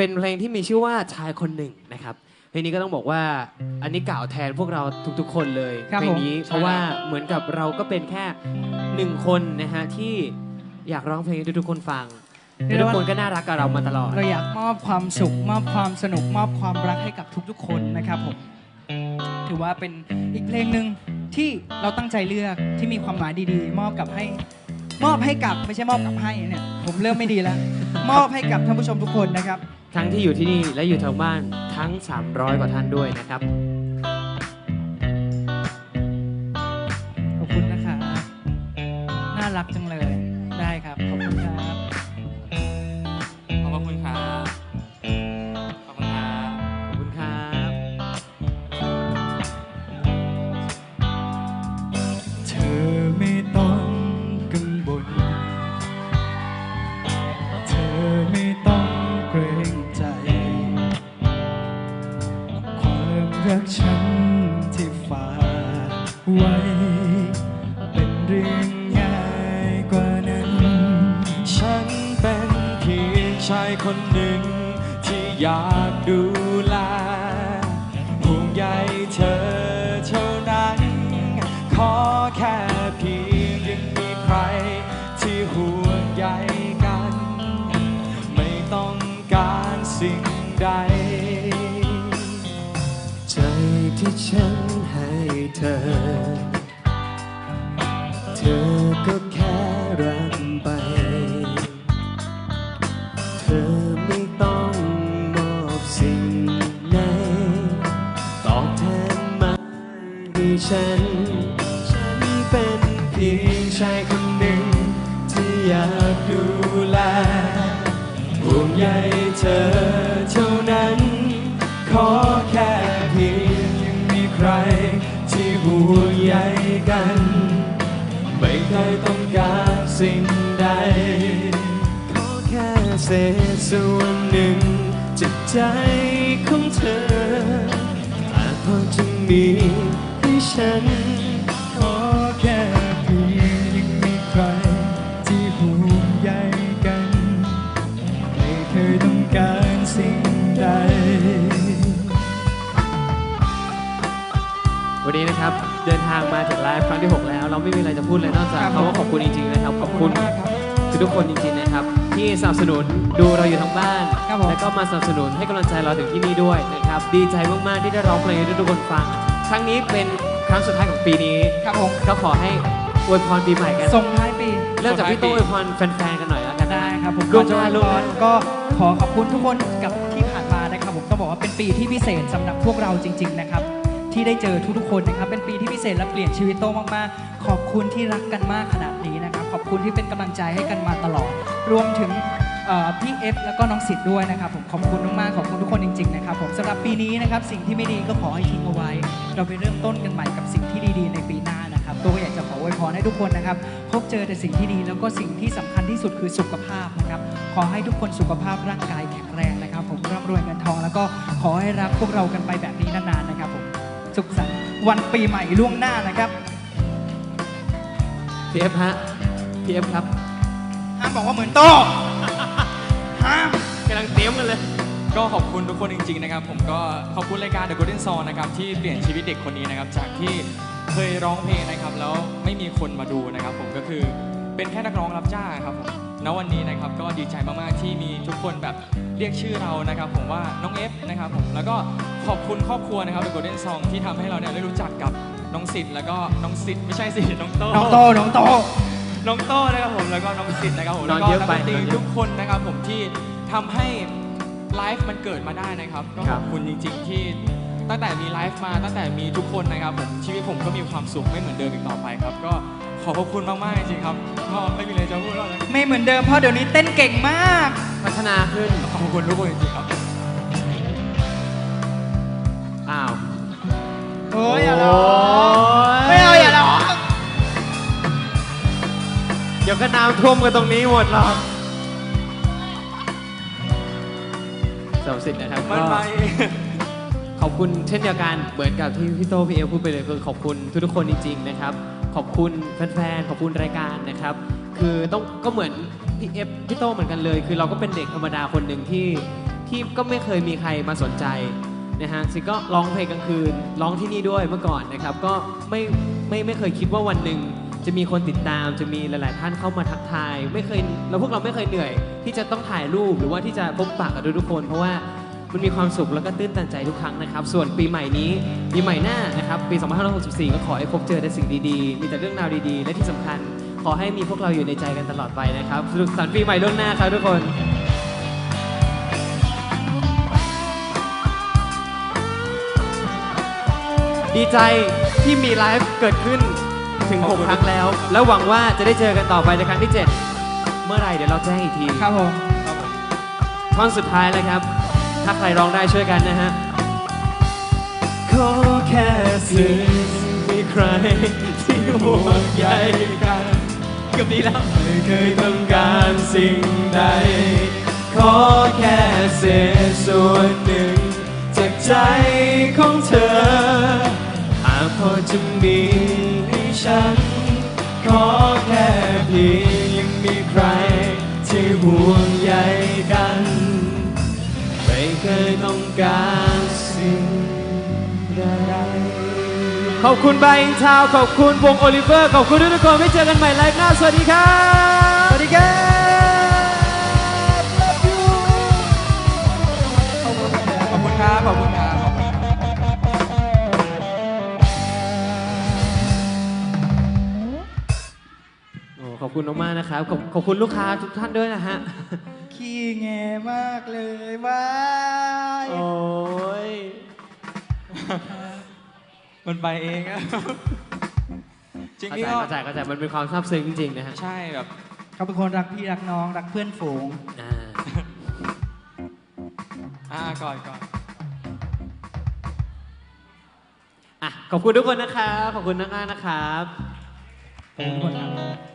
เป็นเพลงที่มีชื่อว่าชายคนหนึ่งนะครับเพลงนี้ก็ต้องบอกว่าอันนี้กล่าวแทนพวกเราทุกๆ คนเลยครับเพลงนี้ผม เพราะว่าเหมือนกับเราก็เป็นแค่หนึ่งคนนะฮะที่อยากร้องเพลงให้ทุกๆคนฟังและทุกคนก็น่ารักกับเรามาตลอด เราอยากมอบความสุข มอบความสนุก มอบความรักให้กับทุกๆ คนนะครับผม ถือว่าเป็นอีกเพลงหนึ่งที่เราตั้งใจเลือกที่มีความหมายดีๆ มอบกับให้ มอบให้กับไม่ใช่มอบกับให้เนี่ยผมเริ่มไม่ดีแล้ว มอบให้กับท่านผู้ชมทุกคนนะครับ ทั้งที่อยู่ที่นี่และอยู่ทางบ้านทั้ง 300 กว่าท่านด้วยนะครับ ขอบคุณนะคะ น่ารักจังเลย ได้ครับ ขอบคุณครับ เรื่องง่ายกว่านั้น ฉันเป็นเพียงชายคนหนึ่ง ที่อยากดูแลห่วงใยเธอเท่านั้น ขอแค่เพียงยังมีใคร ที่ห่วงใยกัน ไม่ต้องการสิ่งใด ใจที่ฉันให้เธอ เธอก็แค่รับไป เธอไม่ต้องมอบสิ่งไหนตอบแทนมาให้ฉัน ฉันเป็นเพียงชายคนหนึ่ง ที่อยากดูแลห่วงใยเธอ เคยต้องการสิ่งใด ขอแค่เศษส่วนหนึ่งจากใจของเธอ อาจพอจะมีให้ฉัน ขอแค่เพียงยังมีใคร ที่ห่วงใยกัน ไม่เคยต้องการสิ่งใด วันนี้นะครับ เดินทางมาถึงไลฟ์ครั้งที่ 6 แล้ว เราไม่มีอะไรจะพูดเลยนอกจากครับคำว่าขอบคุณจริงๆนะครับขอบคุณมากครับทุกๆคนจริงๆนะครับ ที่สนับสนุนดูเราอยู่ทางบ้าน ครับผม แล้วก็มาสนับสนุนให้กำลังใจเราถึงที่นี่ด้วยนะครับ ดีใจมากๆที่ได้ร้องเพลงให้ทุกๆคนฟัง ครั้งนี้เป็นครั้งสุดท้ายของปีนี้ ครับผมก็ขอให้อวยพรปีใหม่กัน ส่งท้ายปี เริ่มจากพี่โต้อวยพรแฟนๆกันหน่อยแล้วกันนะ ได้ครับผมล่วงหก่น้าอนจะล่วงหอน้าวยพรก็ขอขอบคุณทุกคนกับที่ผ่านมานะครับผมต้องบอกว่าเป็นปีที่พิเศษสำหรับพวกเราจริง ๆ นะครับ ที่ได้เจอทุกๆคนนะครับ เป็นปีที่พิเศษและเปลี่ยนชีวิตโต้มากๆ ขอบคุณที่รักกันมากขนาดนี้นะครับ ขอบคุณที่เป็นกำลังใจให้กันมาตลอด รวมถึงพี่เอฟแล้วก็น้องสิทธิ์ด้วยนะครับผมขอบคุณมากๆขอบคุณทุกคนจริงๆนะครับผมสำหรับปีนี้นะครับสิ่งที่ไม่ดีก็ขอให้ทิ้งเอาไว้ เราไปเริ่มต้นกันใหม่กับสิ่งที่ดีๆในปีหน้านะครับตัวก็อยากจะขออวยพรให้ทุกคนนะครับพบเจอแต่สิ่งที่ดีแล้วก็สิ่งที่สำคัญที่สุดคือสุขภาพนะครับขอให้ทุกคนสุขภาพร่างกายแข็งแรงนะครับ ผมร่ำรวยเงินทอง แล้วก็ขอให้รักพวกเรากันไปแบบนี้นานๆนะครับ สุขสันต์วันปีใหม่ล่วงหน้านะครับพี่เอฟฮะพี่เอฟครับ ห้ามบอกว่าเหมือนโต้ห้ามกำลังเตรียมกันเลย ก็ขอบคุณทุกคนจริงๆนะครับ ผมก็ขอบคุณรายการ The Golden Song นะครับที่เปลี่ยนชีวิตเด็กคนนี้นะครับ จากที่เคยร้องเพลงนะครับ แล้วไม่มีคนมาดูนะครับ ผมก็คือเป็นแค่นักร้องรับจ้างครับผมณวันนี้นะครับก็ดีใจมากๆที่มีทุกคนแบบเรียกชื่อเรานะครับ ผมว่าน้องเอฟนะครับผมแล้วก็ ขอบคุณครอบครัวนะครับ The Golden Song ที่ทำให้เราเนี่ยได้รู้จักกับน้องสิทธิ์แล้วก็น้องสิทธิ์ไม่ใช่สิน้องโตน้องโตน้องโต น้องโต้นะครับผมแล้วก็น้องสิทธิ์นะครับผมนแล้อวนก็เยอะนักไปดนตรีนอนเยอะทุกคนนะครับผมที่ทำให้ไลฟ์มันเกิดมาได้นะครับก็คขรัอบบ คุณจริง ๆ ที่ตั้งแต่มีไลฟ์มาตั้งแต่มีทุกคนนะครับผมชีวิตผมก็มีความสุขไม่เหมือนเดิมอีกต่อไปครับ ก็ขอบพระคุณมากๆจริงๆครับก็ไม่มีอะไรจะพูดแล้วนะไม่เหมือนเดิมเพราะเดี๋ยวนี้เต้นเก่งมาก พัฒนาขึ้นขอบคุณทุกคนจริงๆครับ อ้ยอย่าร้องไม่เอาอย่าร้องเดี๋ยวก็น้ำท่วมกันตรงนี้หมดหรอกสำสิทธิ์นะครับมันก็ไปขอบคุณเช่นเดียวกันเหมือนกับที่พี่โตพี่เอฟพูดไปเลยคือขอบคุณทุกๆคนจริงๆนะครับ ขอบคุณแฟนๆขอบคุณรายการนะครับ คือต้องก็เหมือนพี่เอฟพี่โตเหมือนกันเลย คือเราก็เป็นเด็กธรรมดาคนหนึ่งที่ที่ก็ไม่เคยมีใครมาสนใจ นะฮะซิงก็ร้องเพลงกลางคืน ร้องที่นี่ด้วยเมื่อก่อนนะครับ ก็ไม่ไม่ไม่เคยคิดว่าวันหนึ่งจะมีคนติดตามจะมีหลาย ๆ ท่านเข้ามาทักทาย ไม่เคยแล้วพวกเราไม่เคยเหนื่อย ที่จะต้องถ่ายรูปหรือว่าที่จะพบปะกับทุกคน เพราะว่ามันมีความสุขแล้วก็ตื้นตันใจทุกครั้งนะครับ ส่วนปีใหม่นี้ปีใหม่หน้านะครับปี 2564 ก็ขอให้พบเจอแต่สิ่งดี ๆ มีแต่เรื่องราวดี ๆ และที่สำคัญ ขอให้มีพวกเราอยู่ในใจกันตลอดไปนะครับสนุกสันต์ปีใหม่ล่วงหน้าครับทุกคน ดีใจที่มีไลฟ์เกิดขึ้นถึง ขอบคุณ 6 ครั้งแล้ว แล้วหวังว่าจะได้เจอกันต่อไปในครั้งที่ 7 เมื่อไหร่เดี๋ยวเราแจ้งอีกทีครับผมครับผมท่อนสุดท้ายเลยครับ ถ้าใครร้องได้ช่วยกันนะฮะขอแค่สิ่งมีใคร ที่ห่วงใยกันเกือบดีแล้ว ไม่เคยต้องการสิ่งใด ขอแค่เศษส่วนหนึ่ง จากใจของเธอหากพอ จะมีให้ฉัน ขอแค่เพียงยังมีใคร ที่ห่วงใยกัน ไม่เคยต้องการสิ่งใดขอบคุณบายอินทาว ขอบคุณวงโอลิเวอร์ ขอบคุณทุกคนไม่เจอกันใหม่ไลฟ์หน้า สวัสดีครับ สวัสดีครับขอบคุณครับ ขอบคุณครับขอบคุณครับ อบคุณมากๆนะครับขอบขอบคุณลูกค้าทุกท่านด้วยนะฮะ ขี้แงมากเลยบายโอ้ย มันไปเองอะจริงเข้าพี่ใจก็เข้าใจเข้าใจมันเป็นความซาบซึ้งจริงๆนะฮะใช่แบบ เขาเป็นคนรักพี่รักน้องรักเพื่อนฝูง อ่าอ่าก่อนก่อน อะขอบคุณทุกคนนะครับ ขอบคุณมากๆนะครับ ขอบคุณทุกคนครับ